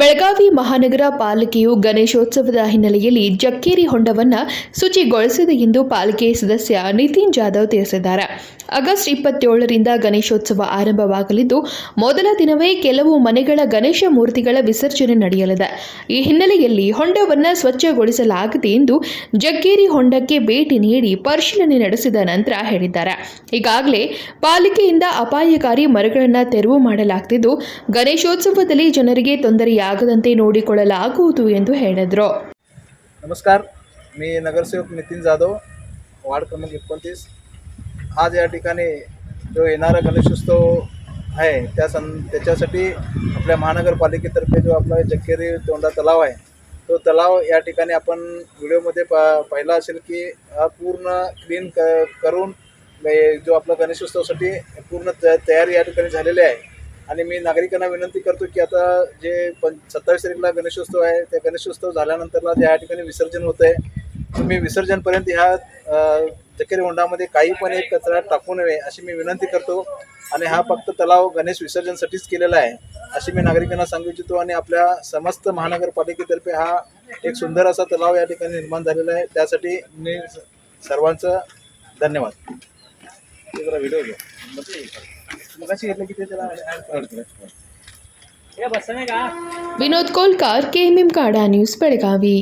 ಬೆಳಗಾವಿ ಮಹಾನಗರ ಪಾಲಿಕೆಯು ಗಣೇಶೋತ್ಸವದ ಹಿನ್ನೆಲೆಯಲ್ಲಿ ಜಕ್ಕೇರಿ ಹೊಂಡವನ್ನು ಶುಚಿಗೊಳಿಸಿದೆ ಎಂದು ಪಾಲಿಕೆ ಸದಸ್ಯ ನಿತಿನ್ ಜಾಧವ್ ತಿಳಿಸಿದ್ದಾರೆ. ಆಗಸ್ಟ್ ಇಪ್ಪತ್ತೇಳರಿಂದ ಗಣೇಶೋತ್ಸವ ಆರಂಭವಾಗಲಿದ್ದು, ಮೊದಲ ದಿನವೇ ಕೆಲವು ಮನೆಗಳ ಗಣೇಶ ಮೂರ್ತಿಗಳ ವಿಸರ್ಜನೆ ನಡೆಯಲಿದೆ. ಈ ಹಿನ್ನೆಲೆಯಲ್ಲಿ ಹೊಂಡವನ್ನು ಸ್ವಚ್ಛಗೊಳಿಸಲಾಗಿದೆ ಎಂದು ಜಕ್ಕೇರಿ ಹೊಂಡಕ್ಕೆ ಭೇಟಿ ನೀಡಿ ಪರಿಶೀಲನೆ ನಡೆಸಿದ ನಂತರ ಹೇಳಿದ್ದಾರೆ. ಈಗಾಗಲೇ ಪಾಲಿಕೆಯಿಂದ ಅಪಾಯಕಾರಿ ಮರಗಳನ್ನು ತೆರವು ಮಾಡಲಾಗುತ್ತಿದ್ದು ಗಣೇಶೋತ್ಸವದಲ್ಲಿ ಜನರಿಗೆ ತೊಂದರೆಯಾಗದಂತೆ ನೋಡಿಕೊಳ್ಳಲಾಗುವುದು ಎಂದು ಹೇಳಿದರು नमस्कार मी नगरसेवक नितीन जाधव वार्ड क्रमांक एकोणतीस आज या ठिकाणी जो येणारा गणेशोत्सव आहे त्या सं त्याच्यासाठी आपल्या महानगरपालिकेतर्फे जो आपला जक्केरी तोंडा तलाव आहे तो तलाव या ठिकाणी आपण व्हिडिओमध्ये पा पाहिला असेल की हा पूर्ण क्लीन क करून हे जो आपला गणेशोत्सवासाठी पूर्ण त तयारी या ठिकाणी झालेली आहे आणि मी नागरिकांना विनंती करतो की आता जे पण सत्तावीस तारीखला गणेशोत्सव आहे त्या गणेशोत्सव झाल्यानंतरला ज्या ठिकाणी विसर्जन होत आहे तुम्ही विसर्जनपर्यंत ह्या अ, जकेरी होंडामध्ये काही पण एक कचरा टाकू नये अशी मी विनंती करतो. आणि हा फक्त तलाव गणेश विसर्जनसाठीच केलेला आहे अशी मी नागरिकांना सांगू इच्छितो. आणि आपल्या समस्त महानगरपालिकेतर्फे हा एक सुंदर असा तलाव या ठिकाणी निर्माण झालेला आहे. त्यासाठी मी सर्वांचं धन्यवाद. जरा व्हिडिओ घ्या. म्हणजे Vinod Kolkar K M M काडा न्यूज बेळगावी.